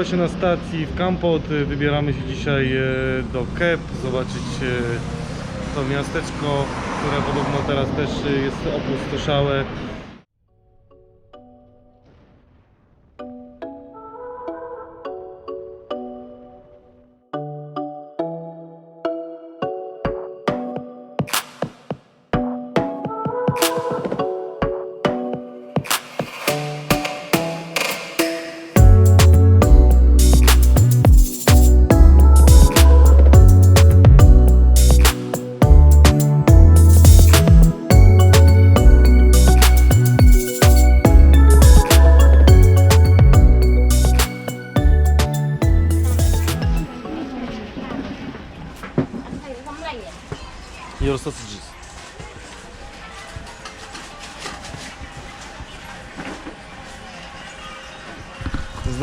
Jesteśmy właśnie na stacji w Kampot. Wybieramy się dzisiaj e, do Kep, zobaczyć e, to miasteczko, które podobno teraz też jest opustoszałe.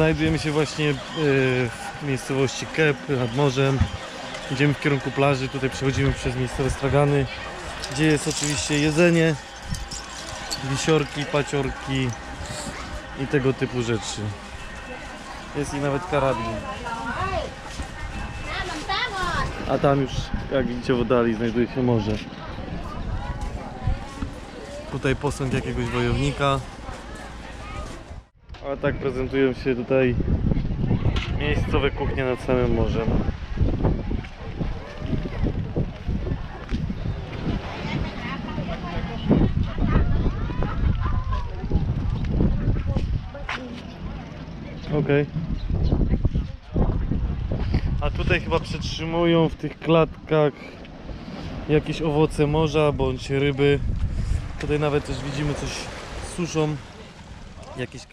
Znajdujemy się właśnie e, w miejscowości Kep nad morzem. Idziemy w kierunku plaży. Tutaj przechodzimy przez miejscowe stragany, gdzie jest oczywiście jedzenie, wisiorki, paciorki i tego typu rzeczy. Jest i nawet karabin. A tam już, jak widzicie w oddali, znajduje się morze. Tutaj posąg jakiegoś wojownika. A tak prezentują się tutaj miejscowe kuchnie nad samym morzem. Okej. A tutaj chyba przetrzymują w tych klatkach jakieś owoce morza bądź ryby. Tutaj nawet też widzimy coś suszą. Jakieś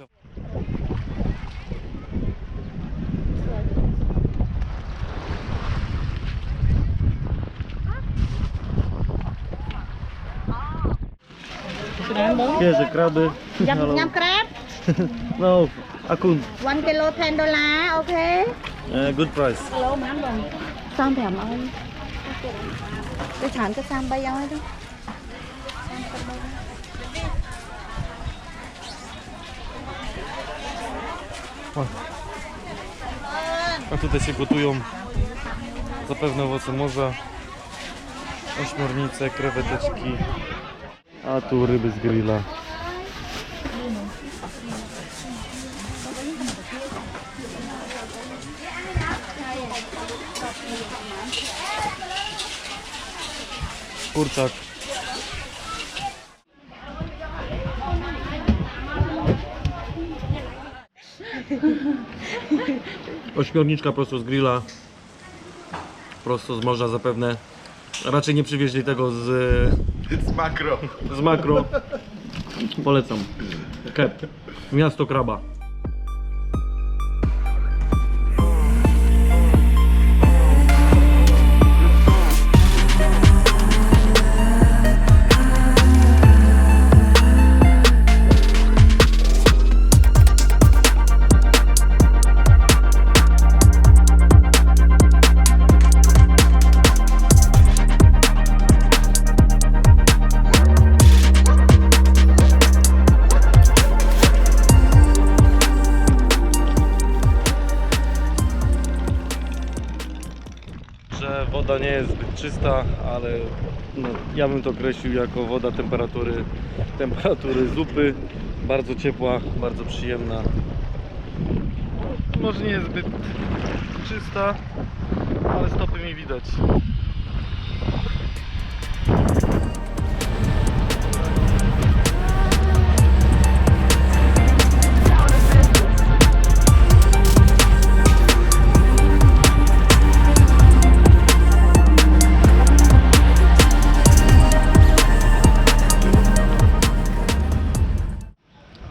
ka- Świeże kraby. ញ៉ាំញ៉ាំក្រាប No, akun. 1គីឡូ10ដុល្លារអូខេ Uh, good price. គីឡូប៉ុន្មានបង35ឲ្យទៅច្រើនទៅ33ឲ្យទៅ A tutaj się gotują zapewne owoce morza, ośmiornice, kreweteczki, a tu ryby z grilla. Kurczak. Ośmiorniczka prosto z grilla. Prosto z morza zapewne. Raczej nie przywieźli tego z, Z makro. z makro. Polecam. Kep. Miasto Kraba. Czysta, ale no, ja bym to określił jako woda temperatury, temperatury zupy. Bardzo ciepła, bardzo przyjemna. Może nie jest zbyt czysta, ale stopy mi widać.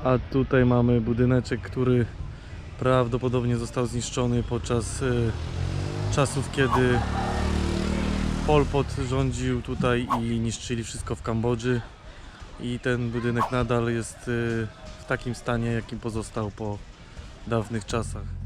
A tutaj mamy budyneczek, który prawdopodobnie został zniszczony podczas e, czasów, kiedy Pol Pot rządził tutaj i niszczyli wszystko w Kambodży. I ten budynek nadal jest e, w takim stanie, jakim pozostał po dawnych czasach.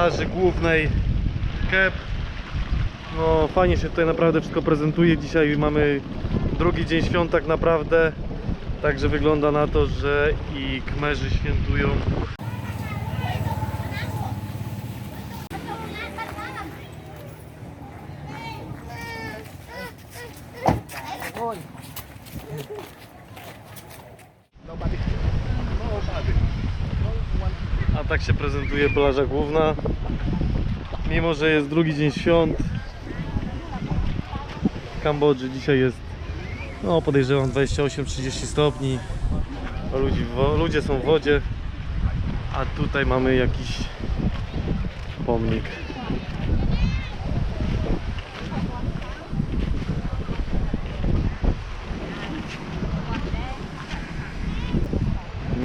Plaży głównej Kep. No fajnie się tutaj naprawdę wszystko prezentuje. Dzisiaj mamy drugi dzień świąt tak naprawdę. Także wygląda na to, że i Kmerzy świętują. A tak się prezentuje plaża główna. Mimo, że jest drugi dzień świąt w Kambodży, dzisiaj jest no podejrzewam 28-30 stopni. Ludzie są w wodzie, a tutaj mamy jakiś pomnik.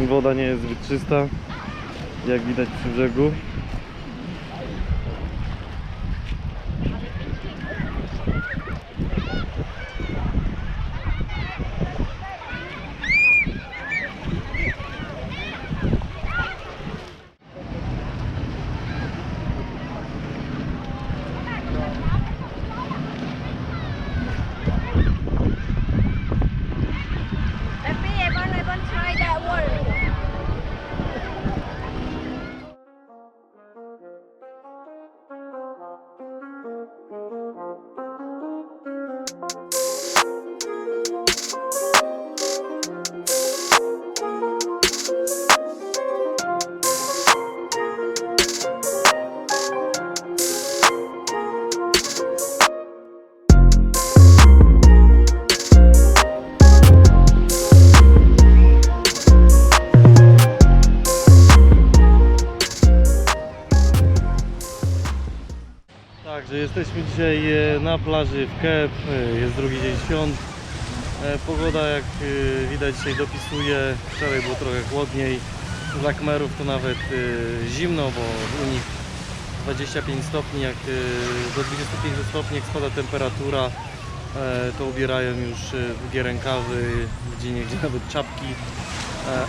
Woda nie jest zbyt czysta, jak widać przy brzegu. Na plaży w Kep, e, jest drugi dzień świąt. E, Pogoda jak e, widać dzisiaj dopisuje, wczoraj było trochę chłodniej. Dla Kmerów to nawet zimno, bo u nich 25 stopni, jak do 25 stopni jak spada temperatura, to ubierają już długie rękawy, gdzie niegdzie nawet czapki.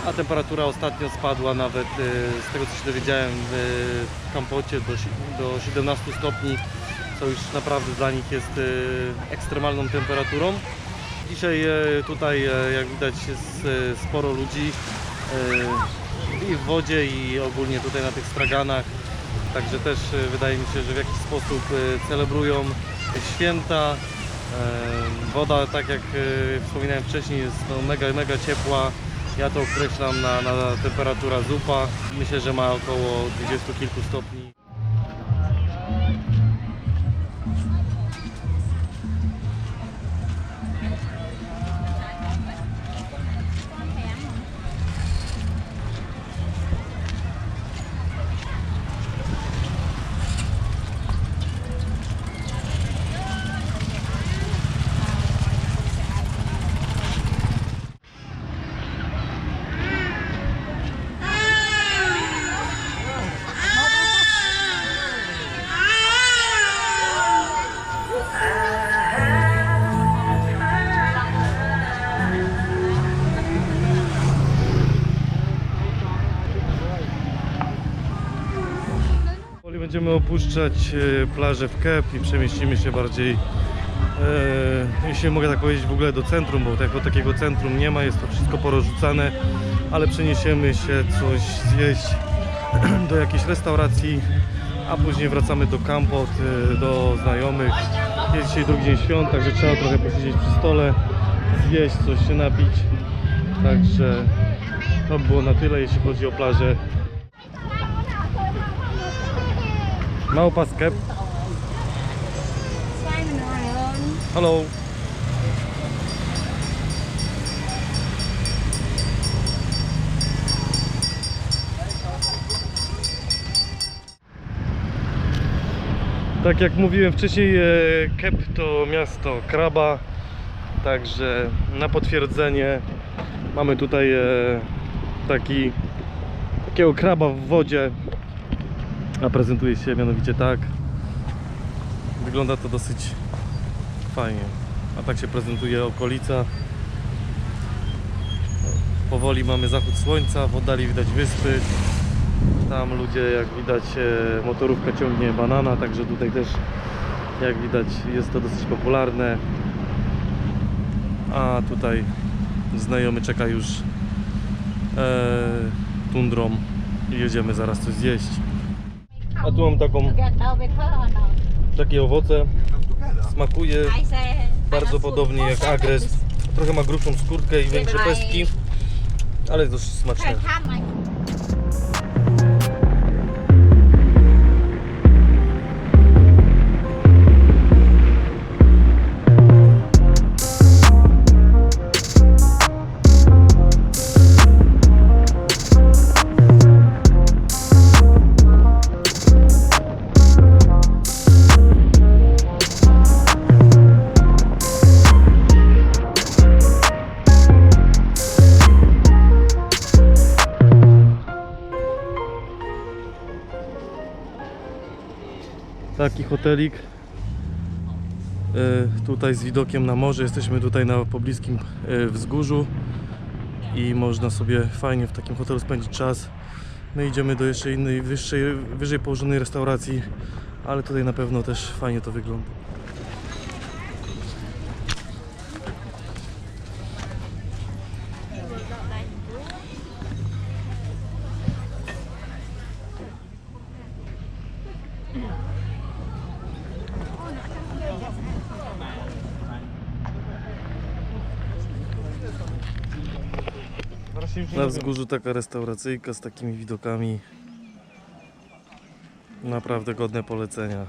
A temperatura ostatnio spadła nawet, z tego co się dowiedziałem, w Kampocie do 17 stopni, co już naprawdę dla nich jest e, ekstremalną temperaturą. Dzisiaj e, tutaj, e, jak widać, jest sporo ludzi i w wodzie, i ogólnie tutaj na tych straganach. Także też wydaje mi się, że w jakiś sposób celebrują święta. Woda, tak jak wspominałem wcześniej, jest no, mega, mega ciepła. Ja to określam na, na temperatura zupa. Myślę, że ma około 20 kilku stopni. Będziemy opuszczać e, plażę w Kep i przemieścimy się bardziej, e, jeśli mogę tak powiedzieć, w ogóle do centrum, bo tego takiego centrum nie ma, jest to wszystko porozrzucane, ale przeniesiemy się coś zjeść do jakiejś restauracji, a później wracamy do Kampot, e, do znajomych. Jest dzisiaj drugi dzień świąt, także trzeba trochę posiedzieć przy stole, zjeść, coś się napić. Także to by było na tyle, jeśli chodzi o plażę Małpa Skep. Hello. Tak jak mówiłem wcześniej, e, Kep to miasto kraba, także na potwierdzenie mamy tutaj e, taki takiego kraba w wodzie, a prezentuje się mianowicie tak. Wygląda to dosyć fajnie. A tak się prezentuje okolica. Powoli mamy zachód słońca, w oddali widać wyspy. Tam ludzie, jak widać, motorówka ciągnie banana, także tutaj też, jak widać, jest to dosyć popularne. A tutaj znajomy czeka już e, tundrą i jedziemy zaraz coś zjeść. A tu mam taką, takie owoce. Smakuje bardzo podobnie jak agres. Trochę ma grubszą skórkę i większe pestki, ale jest dosyć smaczne. Taki hotelik. E, Tutaj z widokiem na morze. Jesteśmy tutaj na pobliskim e, wzgórzu i można sobie fajnie w takim hotelu spędzić czas. My idziemy do jeszcze innej, wyższej, wyżej położonej restauracji, ale tutaj na pewno też fajnie to wygląda. Na wzgórzu taka restauracyjka z takimi widokami. Naprawdę godne polecenia.